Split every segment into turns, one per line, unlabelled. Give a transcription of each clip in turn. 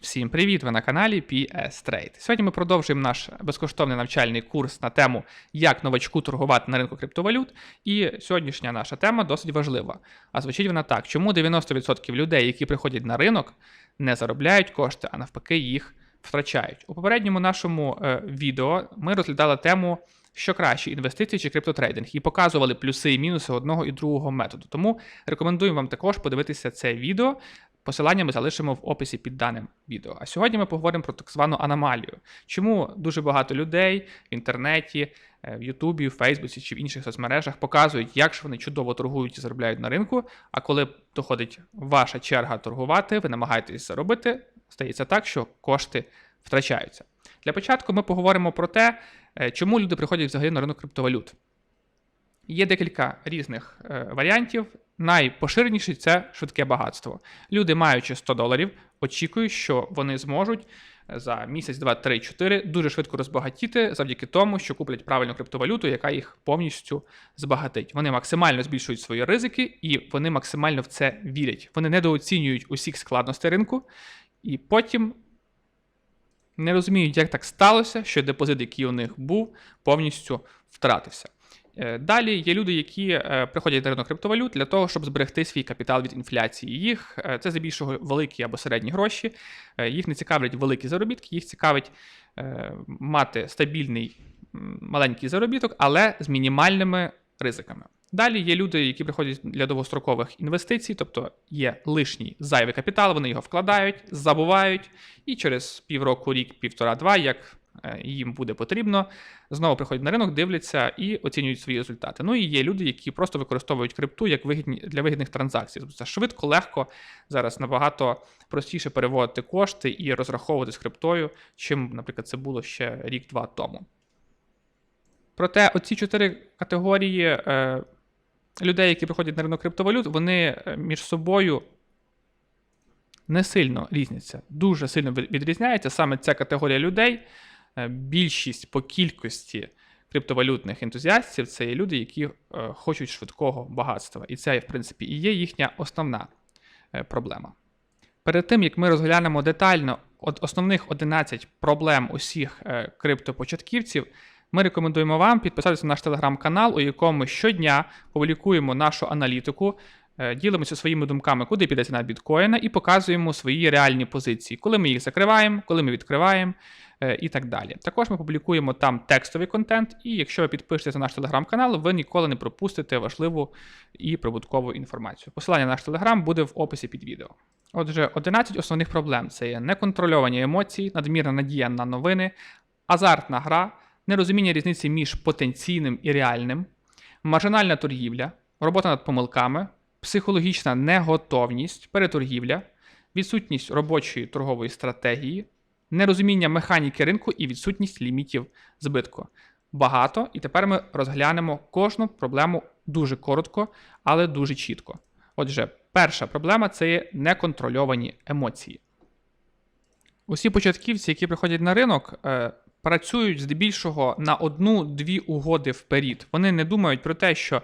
Всім привіт! Ви на каналі PS Trade. Сьогодні ми продовжуємо наш безкоштовний навчальний курс на тему, як новачку торгувати на ринку криптовалют. І сьогоднішня наша тема досить важлива. А звучить вона так: чому 90% людей, які приходять на ринок, не заробляють кошти, а навпаки, їх втрачають. У попередньому нашому е, відео ми розглядали тему. Що краще інвестиції чи криптотрейдинг, і показували плюси і мінуси одного і другого методу. Тому рекомендуємо вам також подивитися це відео. Посилання ми залишимо в описі під даним відео. А сьогодні ми поговоримо про так звану аномалію. Чому дуже багато людей в інтернеті, е, в Ютубі, в Фейсбуці чи в інших соцмережах показують, як ж вони чудово торгують і заробляють на ринку. А коли доходить ваша черга торгувати, ви намагаєтесь заробити, стається так, що кошти втрачаються. Для початку ми поговоримо про те, е, чому люди приходять взагалі на ринок криптовалют. Є декілька різних е, варіантів. Найпоширеніший це швидке багатство. Люди, маючи 100 доларів, очікують, що вони зможуть за місяць, два, три, чотири дуже швидко розбагатіти завдяки тому, що куплять правильну криптовалюту, яка їх повністю збагатить. Вони максимально збільшують свої ризики і вони максимально в це вірять. Вони недооцінюють усіх складностей ринку, і потім не розуміють, як так сталося, що депозит, який у них був, повністю втратився. Е, Далі є люди, які е, приходять на ринок криптовалют для того, щоб зберегти свій капітал від інфляції. Їх е, це здебільшого великі або середні гроші. Їх не цікавлять великі заробітки, їх цікавить мати стабільний маленький заробіток, але з мінімальними ризиками. Далі є люди, які приходять для довгострокових інвестицій, тобто є лишній зайвий капітал, вони його вкладають, забувають, і через півроку, рік, півтора-два, як е, їм буде потрібно, знову приходять на ринок, дивляться і оцінюють свої результати. Ну і є люди, які просто використовують крипту як вигідні для вигідних транзакцій. Тобто це швидко, легко зараз набагато простіше переводити кошти і розраховувати з криптою, чим, наприклад, це було ще рік-два тому. Проте оці чотири категорії е, людей, які приходять на ринок криптовалют, вони е, між собою не сильно різняться. Дуже сильно від- відрізняється саме ця категорія людей. Е, Більшість по кількості криптовалютних ентузіастів це є люди, які е, хочуть швидкого багатства. І це, в принципі, і є їхня основна проблема. Перед тим як ми розглянемо детально основних 11 проблем усіх криптопочатківців, ми рекомендуємо вам підписатися на наш телеграм-канал, у якому ми щодня публікуємо нашу аналітику, е, ділимося своїми думками, куди піде ціна біткоїна, і показуємо свої реальні позиції, коли ми їх закриваємо, коли ми відкриваємо е, і так далі. Також ми публікуємо там текстовий контент, і якщо ви підпишетеся на наш телеграм-канал, ви ніколи не пропустите важливу і прибуткову інформацію. Посилання на наш телеграм буде в описі під відео. Отже, 11 основних проблем це є неконтрольовані емоції, надмірна надія на новини, азартна гра, нерозуміння різниці між потенційним і реальним, маржинальна торгівля, робота над помилками, психологічна неготовність, переторгівля, відсутність робочої торгової стратегії, нерозуміння механіки ринку і відсутність лімітів збитку. Багато, і тепер ми розглянемо кожну проблему дуже коротко, але дуже чітко. Отже, перша проблема це є неконтрольовані емоції. Усі початківці, які приходять на ринок, е, працюють здебільшого на одну-дві угоди вперед. Вони не думають про те, що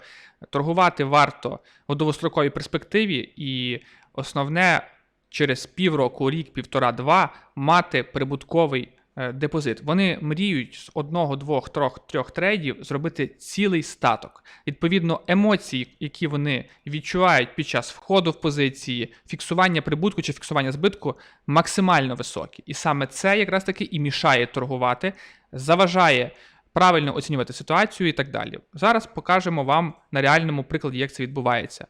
торгувати варто у довгостроковій перспективі, і основне через півроку, рік, півтора-два мати прибутковий депозит. Вони мріють з одного, двох, трьох, трьох трейдів зробити цілий статок. Відповідно, емоції, які вони відчувають під час входу в позиції, фіксування прибутку чи фіксування збитку, максимально високі. І саме це якраз таки і мішає торгувати, заважає правильно оцінювати ситуацію і так далі. Зараз покажемо вам на реальному прикладі, як це відбувається.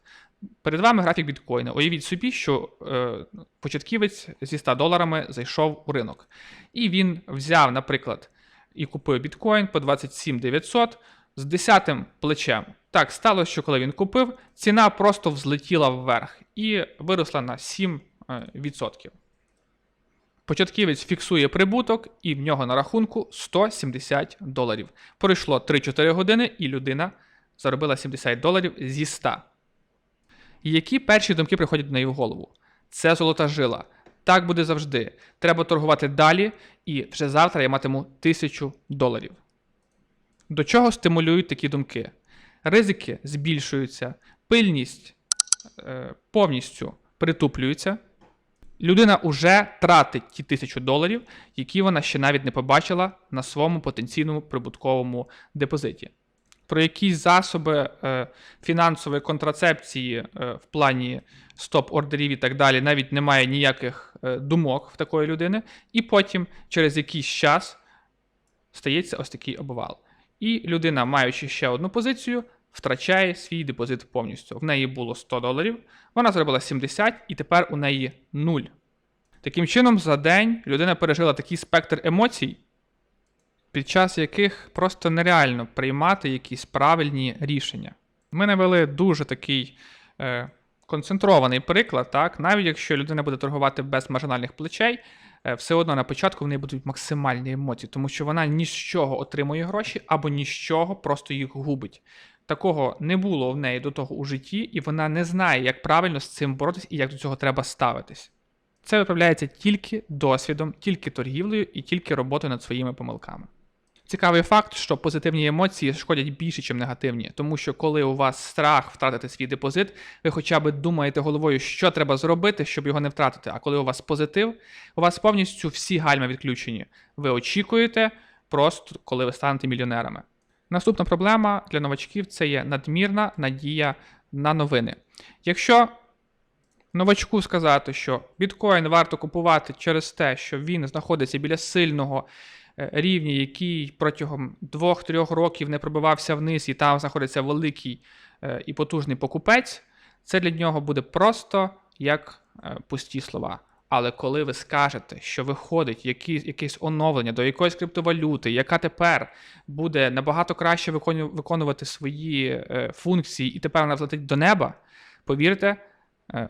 Перед вами графік біткоїна. Уявіть собі, що е, початківець зі 100 доларами зайшов у ринок. І він взяв, наприклад, і купив біткоін по 27 900 з 10 плечем. Так сталося, що коли він купив, ціна просто взлетіла вверх і виросла на 7%. е. Початківець фіксує прибуток, і в нього на рахунку 170 доларів. Пройшло 3-4 години, і людина заробила 70 доларів зі 100. Які перші думки приходять на його голову? Це золота жила. Так буде завжди. Треба торгувати далі, і вже завтра я матиму 1000 доларів. До чого стимулюють такі думки? Ризики збільшуються, пильність е, повністю притуплюється, Людина вже тратить ті тисячу доларів, які вона ще навіть не побачила на своєму потенційному прибутковому депозиті. Про якісь засоби е, фінансової контрацепції е, в плані стоп-ордерів і так далі навіть немає ніяких е, думок в такої людини, і потім через якийсь час стається ось такий обвал. І людина, маючи ще одну позицію, втрачає свій депозит повністю. В неї було 100 доларів, вона заробила 70, і тепер у неї 0. Таким чином, за день людина пережила такий спектр емоцій, під час яких просто нереально приймати якісь правильні рішення. Ми навели дуже такий е, концентрований приклад, так, навіть якщо людина буде торгувати без маржинальних плечей, е, все одно на початку в неї будуть максимальні емоції, тому що вона ні з чого отримує гроші або ні з чого просто їх губить. Такого не було в неї до того у житті, і вона не знає, як правильно з цим боротись і як до цього треба ставитись. Це виправляється тільки досвідом, тільки торгівлею і тільки роботою над своїми помилками. Цікавий факт, що позитивні емоції шкодять більше, ніж негативні, тому що коли у вас страх втратити свій депозит, ви хоча б думаєте головою, що треба зробити, щоб його не втратити. А коли у вас позитив, у вас повністю всі гальма відключені. Ви очікуєте просто, коли ви станете мільйонерами. Наступна проблема для новачків це є надмірна надія на новини. Якщо новачку сказати, що біткоін варто купувати через те, що він знаходиться біля сильного е, рівня, який протягом 2-3 років не пробивався вниз, і там знаходиться великий е, і потужний покупець, це для нього буде просто як е, пусті слова. Але коли ви скажете, що виходить якісь, якесь оновлення до якоїсь криптовалюти, яка тепер буде набагато краще виконувати свої функції, і тепер вона взлетить до неба, повірте,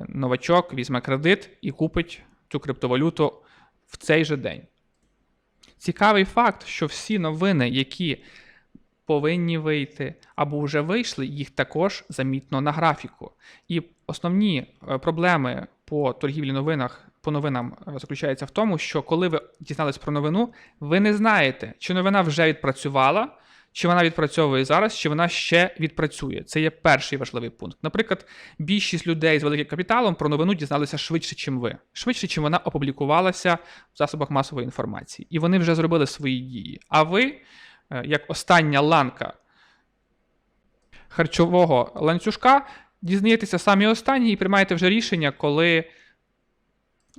новачок візьме кредит і купить цю криптовалюту в цей же день. Цікавий факт, що всі новини, які повинні вийти або вже вийшли, їх також замітно на графіку. І основні е, проблеми по торгівлі новинах по новинам заключається заключаються в тому, що коли ви дізнались про новину, ви не знаєте, чи новина вже відпрацювала, чи вона відпрацьовує зараз, чи вона ще відпрацює. Це є перший важливий пункт. Наприклад, більшість людей з великим капіталом про новину дізналися швидше, чим ви, швидше, чим вона опублікувалася в засобах масової інформації, і вони вже зробили свої дії. А ви, е, як остання ланка харчового ланцюжка, дізнаєтеся самі останні і приймаєте вже рішення, коли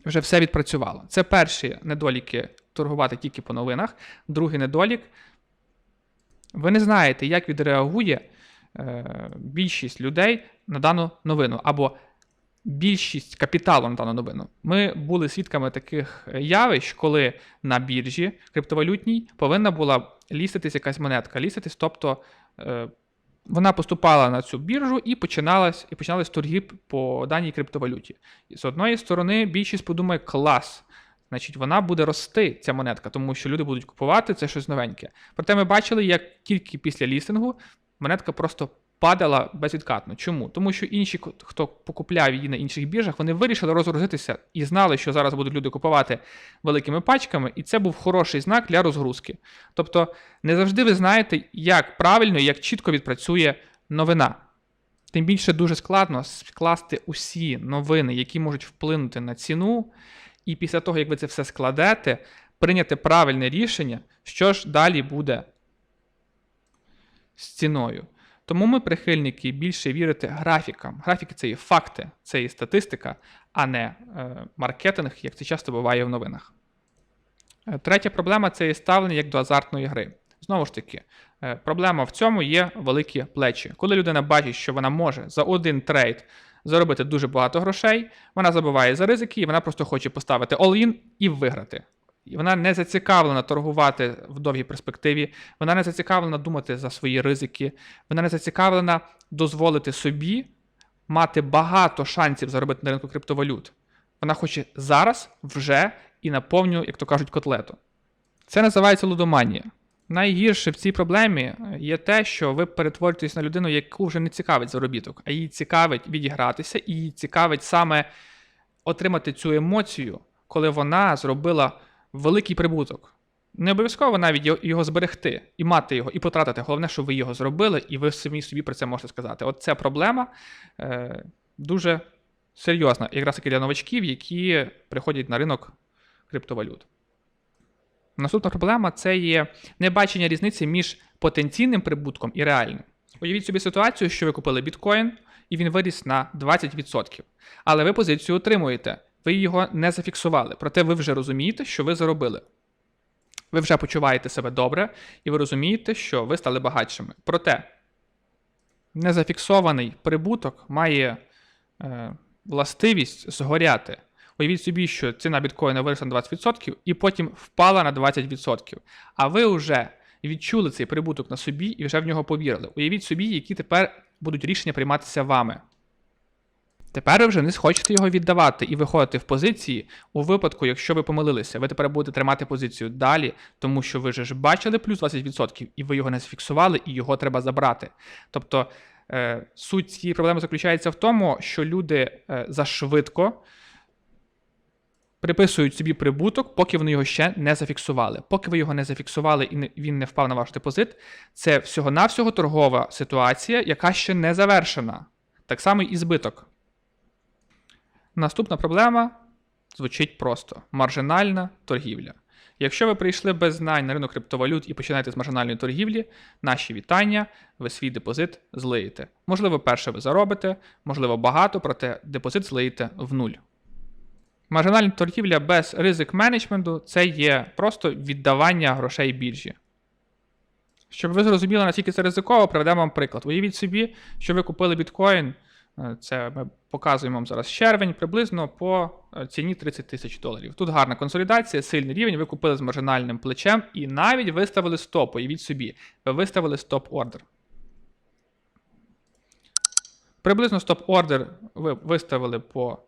вже все відпрацювало. Це перші недоліки торгувати тільки по новинах. Другий недолік. Ви не знаєте, як відреагує е, більшість людей на дану новину, або більшість капіталу на дану новину. Ми були свідками таких явищ, коли на біржі криптовалютній повинна була ліститись якась монетка. Ліститись, тобто е, вона поступала на цю біржу і починалась, і починались торги по даній криптовалюті. І з одної сторони, більшість подумає, клас. Значить, вона буде рости, ця монетка, тому що люди будуть купувати це щось новеньке. Проте ми бачили, як тільки після лістингу монетка просто падала безвідкатно. Чому? Тому що інші, хто покупляв її на інших біржах, вони вирішили розгрузитися і знали, що зараз будуть люди купувати великими пачками, і це був хороший знак для розгрузки. Тобто, не завжди ви знаєте, як правильно, і як чітко відпрацює новина. Тим більше дуже складно скласти усі новини, які можуть вплинути на ціну, і після того, як ви це все складете, прийняти правильне рішення, що ж далі буде з ціною. Тому ми, прихильники, більше вірити графікам. Графіки це є факти, це є статистика, а не е, маркетинг, як це часто буває в новинах. Е, Третя проблема це є ставлення як до азартної гри. Знову ж таки, е, проблема в цьому є великі плечі. Коли людина бачить, що вона може за один трейд заробити дуже багато грошей, вона забуває за ризики, і вона просто хоче поставити all-in і виграти. І вона не зацікавлена торгувати в довгій перспективі, вона не зацікавлена думати за свої ризики, вона не зацікавлена дозволити собі мати багато шансів заробити на ринку криптовалют. Вона хоче зараз, вже і на повню, як то кажуть, котлету. Це називається лудоманія. Найгірше в цій проблемі є те, що ви перетворюєтесь на людину, яку вже не цікавить заробіток, а їй цікавить відігратися, і їй цікавить саме отримати цю емоцію, коли вона зробила великий прибуток. Не обов'язково навіть його- зберегти і мати його, і потратити. Головне, що ви його зробили, і ви самі собі про це можете сказати. От це проблема е, дуже серйозна, якраз таки для новачків, які приходять на ринок криптовалют. Наступна проблема це є небачення різниці між потенційним прибутком і реальним. Уявіть собі ситуацію, що ви купили біткоін, і він виріс на 20%. Але ви позицію отримуєте, ви його не зафіксували, проте ви вже розумієте, що ви заробили. Ви вже почуваєте себе добре, і ви розумієте, що ви стали багатшими. Проте незафіксований прибуток має е, властивість згоряти. Уявіть собі, що ціна біткоїна виросла на 20% і потім впала на 20%. А ви вже відчули цей прибуток на собі і вже в нього повірили. Уявіть собі, які тепер будуть рішення прийматися вами. Тепер ви вже не схочете його віддавати і виходити в позиції у випадку, якщо ви помилилися. Ви тепер будете тримати позицію далі, тому що ви вже ж бачили плюс 20%, і ви його не зафіксували, і його треба забрати. Тобто е, суть цієї проблеми заключається в тому, що люди е, зашвидко приписують собі прибуток, поки вони його ще не зафіксували. Поки ви його не зафіксували і він не впав на ваш депозит, це всього-навсього торгова ситуація, яка ще не завершена. Так само і збиток. Наступна проблема звучить просто: маржинальна торгівля. Якщо ви прийшли без знань на ринок криптовалют і починаєте з маржинальної торгівлі, наші вітання, ви свій депозит злиєте. Можливо, перше ви заробите, можливо, багато, проте депозит злиєте в нуль. Маржинальна торгівля без ризик менеджменту це є просто віддавання грошей біржі. Щоб ви зрозуміли, наскільки це ризиково, приведемо вам приклад. Уявіть собі, що ви купили біткоін. е, Це ми показуємо вам зараз червень, приблизно по е, ціні 30 тисяч доларів. Тут гарна консолідація, сильний рівень. Ви купили з маржинальним плечем і навіть виставили стоп. Уявіть собі, ви виставили стоп-ордер. Приблизно стоп-ордер ви виставили по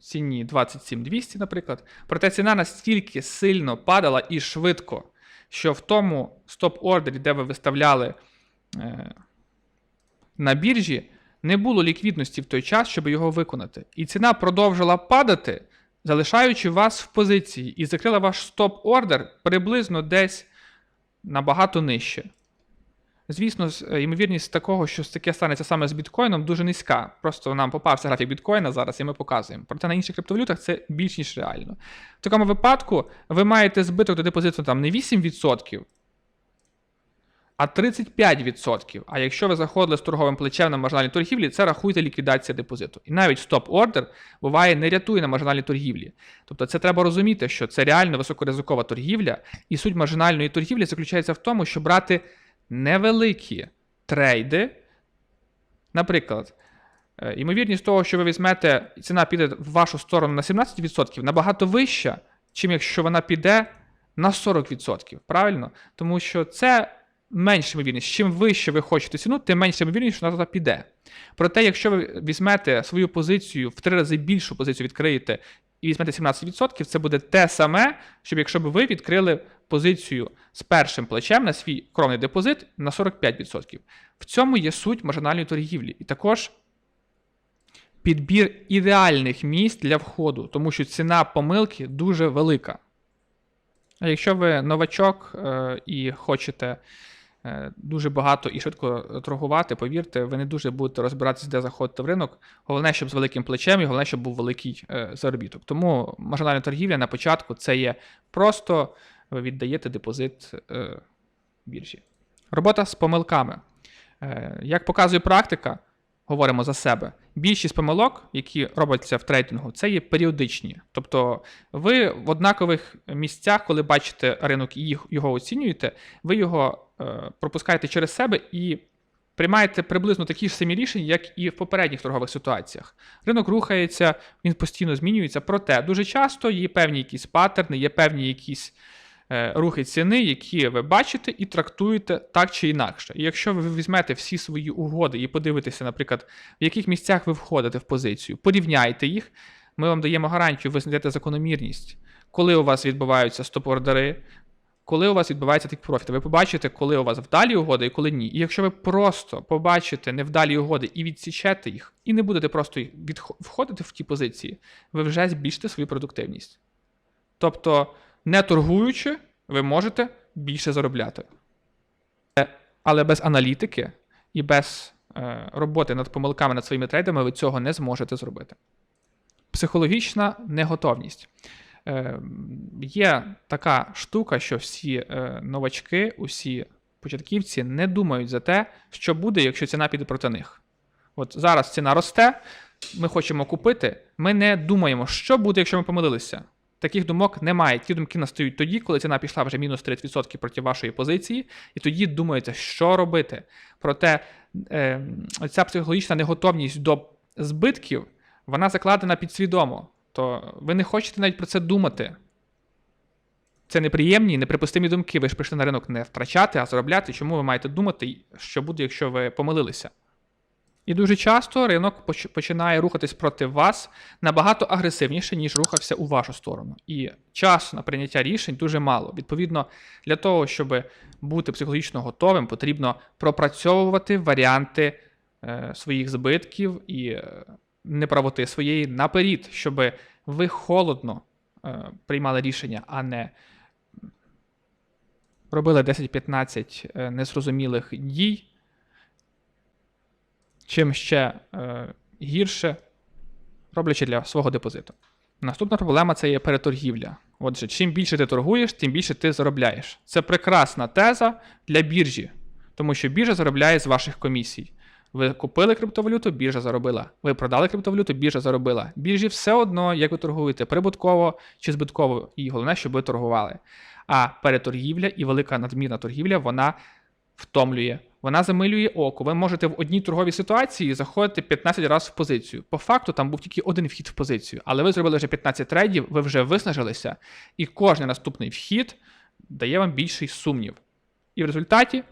ціні 27200, наприклад. Проте ціна настільки сильно падала і швидко, що в тому стоп-ордері, де ви виставляли е, на біржі, не було ліквідності в той час, щоб його виконати. І ціна продовжила падати, залишаючи вас в позиції, і закрила ваш стоп-ордер приблизно десь набагато нижче. Звісно, е, ймовірність такого, що таке станеться саме з біткоїном, дуже низька. Просто нам попався графік біткоїна зараз, і ми показуємо. Проте на інших криптовалютах це більш ніж реально. В такому випадку ви маєте збиток до депозиту там не 8%, а 35%. А якщо ви заходили з торговим плечем на маржинальній торгівлі, це рахуйте ліквідація депозиту. І навіть стоп-ордер буває не рятує на маржинальній торгівлі. Тобто це треба розуміти, що це реально високоризикова торгівля, і суть маржинальної торгівлі заключається в тому, що брати невеликі трейди. Наприклад, е, ймовірність того, що ви візьмете, ціна піде в вашу сторону на 17%, набагато вища, чим якщо вона піде на 40%. Правильно? Тому що це менша ймовірність. Чим вище ви хочете ціну, тим менша ймовірність, що вона туди піде. Проте, якщо ви візьмете свою позицію в три рази більшу позицію відкриєте і візьмете 17%, це буде те саме, щоб якщо б ви відкрили позицію з першим плечем на свій кровний депозит на 45%. В цьому є суть маржинальної торгівлі. І також підбір ідеальних місць для входу, тому що ціна помилки дуже велика. А якщо ви новачок е, і хочете е, дуже багато і швидко торгувати, повірте, ви не дуже будете розбиратися, де заходити в ринок. Головне, щоб з великим плечем, і головне, щоб був великий е, заробіток. Тому маржинальна торгівля на початку це є просто ви віддаєте депозит е, біржі. Робота з помилками. Е, як показує практика, говоримо за себе. Більшість помилок, які робляться в трейдингу, це є періодичні. Тобто ви в однакових місцях, коли бачите ринок і його оцінюєте, ви його е, пропускаєте через себе і приймаєте приблизно такі ж самі рішення, як і в попередніх торгових ситуаціях. Ринок рухається, він постійно змінюється, проте дуже часто є певні якісь паттерни, є певні якісь рухи ціни, які ви бачите і трактуєте так чи інакше. І якщо ви візьмете всі свої угоди і подивитеся, наприклад, в яких місцях ви входите в позицію, порівняйте їх, ми вам даємо гарантію, ви знайдете закономірність, коли у вас відбуваються стоп-ордери, коли у вас відбувається тик профіт. Ви побачите, коли у вас вдалі угоди і коли ні. І якщо ви просто побачите невдалі угоди і відсічете їх, і не будете просто входити в ті позиції, ви вже збільшите свою продуктивність. Тобто, не торгуючи, ви можете більше заробляти. Е, Але без аналітики і без е, роботи над помилками над своїми трейдами ви цього не зможете зробити. Психологічна неготовність. Е, Є така штука, що всі новачки, усі початківці не думають за те, що буде, якщо ціна піде проти них. От зараз ціна росте, ми хочемо купити, ми не думаємо, що буде, якщо ми помилилися. Таких думок немає. Ті думки настають тоді, коли ціна пішла вже мінус 30% проти вашої позиції, і тоді думаєте, що робити. Проте е, ця психологічна неготовність до збитків, вона закладена підсвідомо. То ви не хочете навіть про це думати. Це неприємні, неприпустимі думки. Ви ж прийшли на ринок не втрачати, а заробляти. Чому ви маєте думати, що буде, якщо ви помилилися? І дуже часто ринок починає рухатись проти вас набагато агресивніше, ніж рухався у вашу сторону. І часу на прийняття рішень дуже мало. Відповідно, для того, щоб бути психологічно готовим, потрібно пропрацьовувати варіанти е, своїх збитків і е, неправоти своєї наперед, щоб ви холодно е, приймали рішення, а не робили 10-15 е, незрозумілих дій. Чим ще е, гірше, роблячи для свого депозиту. Наступна проблема це є переторгівля. Отже, чим більше ти торгуєш, тим більше ти заробляєш. Це прекрасна теза для біржі, тому що біржа заробляє з ваших комісій. Ви купили криптовалюту, біржа заробила. Ви продали криптовалюту, біржа заробила. Біржі все одно, як ви торгуєте, прибутково чи збитково, і головне, щоб ви торгували. А переторгівля і велика надмірна торгівля, вона втомлює, вона замилює око. Ви можете в одній торговій ситуації заходити 15 разів в позицію. По факту там був тільки один вхід в позицію, але ви зробили вже 15 трейдів, ви вже виснажилися, і кожен наступний вхід дає вам більший сумнів. І в результаті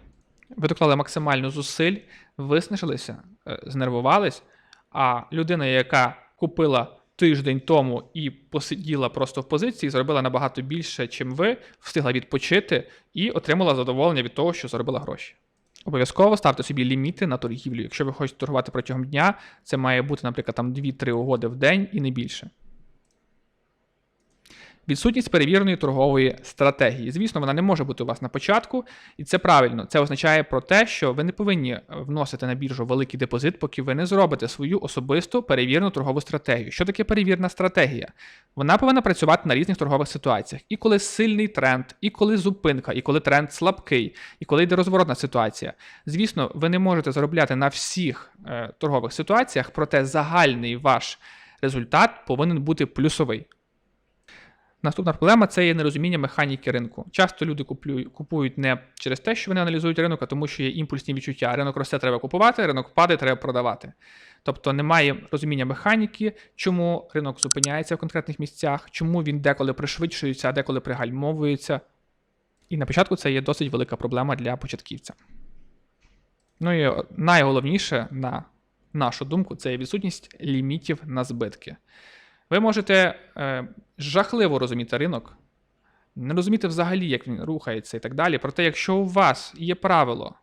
ви доклали максимально зусиль, виснажилися, е, знервувались, а людина, яка купила тиждень тому і посиділа просто в позиції, зробила набагато більше, чим ви, встигла відпочити і отримала задоволення від того, що заробила гроші. Обов'язково ставте собі ліміти на торгівлю. Якщо ви хочете торгувати протягом дня, це має бути, наприклад, там 2-3 угоди в день і не більше. Відсутність перевіреної торгової стратегії. Звісно, вона не може бути у вас на початку, і це правильно. Це означає про те, що ви не повинні вносити на біржу великий депозит, поки ви не зробите свою особисту перевірену торгову стратегію. Що таке перевірена стратегія? Вона повинна працювати на різних торгових ситуаціях. І коли сильний тренд, і коли зупинка, і коли тренд слабкий, і коли йде розворотна ситуація. Звісно, ви не можете заробляти на всіх е, торгових ситуаціях, проте загальний ваш результат повинен бути плюсовий. Наступна проблема це є нерозуміння механіки ринку. Часто люди купують не через те, що вони аналізують ринок, а тому, що є імпульсні відчуття. Ринок росте, треба купувати, ринок падає, треба продавати. Тобто немає розуміння механіки, чому ринок зупиняється в конкретних місцях, чому він деколи пришвидшується, а деколи пригальмовується. І на початку це є досить велика проблема для початківця. Ну і найголовніше, на нашу думку, це є відсутність лімітів на збитки. Ви можете е, жахливо розуміти ринок, не розуміти взагалі, як він рухається і так далі. Проте, якщо у вас є правило,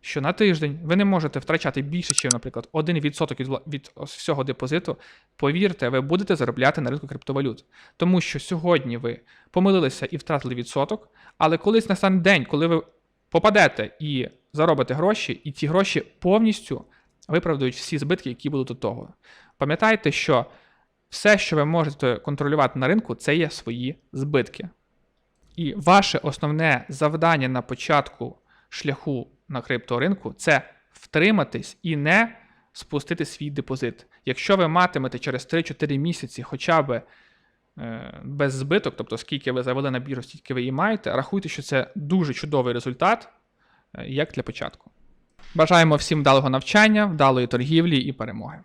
що на тиждень ви не можете втрачати більше, ніж, наприклад, 1% від, від всього депозиту, повірте, ви будете заробляти на ринку криптовалют. Тому що сьогодні ви помилилися і втратили відсоток, але колись настане день, коли ви попадете і заробите гроші, і ці гроші повністю виправдають всі збитки, які будуть до того. Пам'ятайте, що все, що ви можете контролювати на ринку, це є свої збитки. І ваше основне завдання на початку шляху на крипторинку це втриматись і не спустити свій депозит. Якщо ви матимете через 3-4 місяці хоча б е, без збиток, тобто скільки ви завели на біру, стільки ви її маєте, рахуйте, що це дуже чудовий результат, е, як для початку. Бажаємо всім вдалого навчання, вдалої торгівлі і перемоги.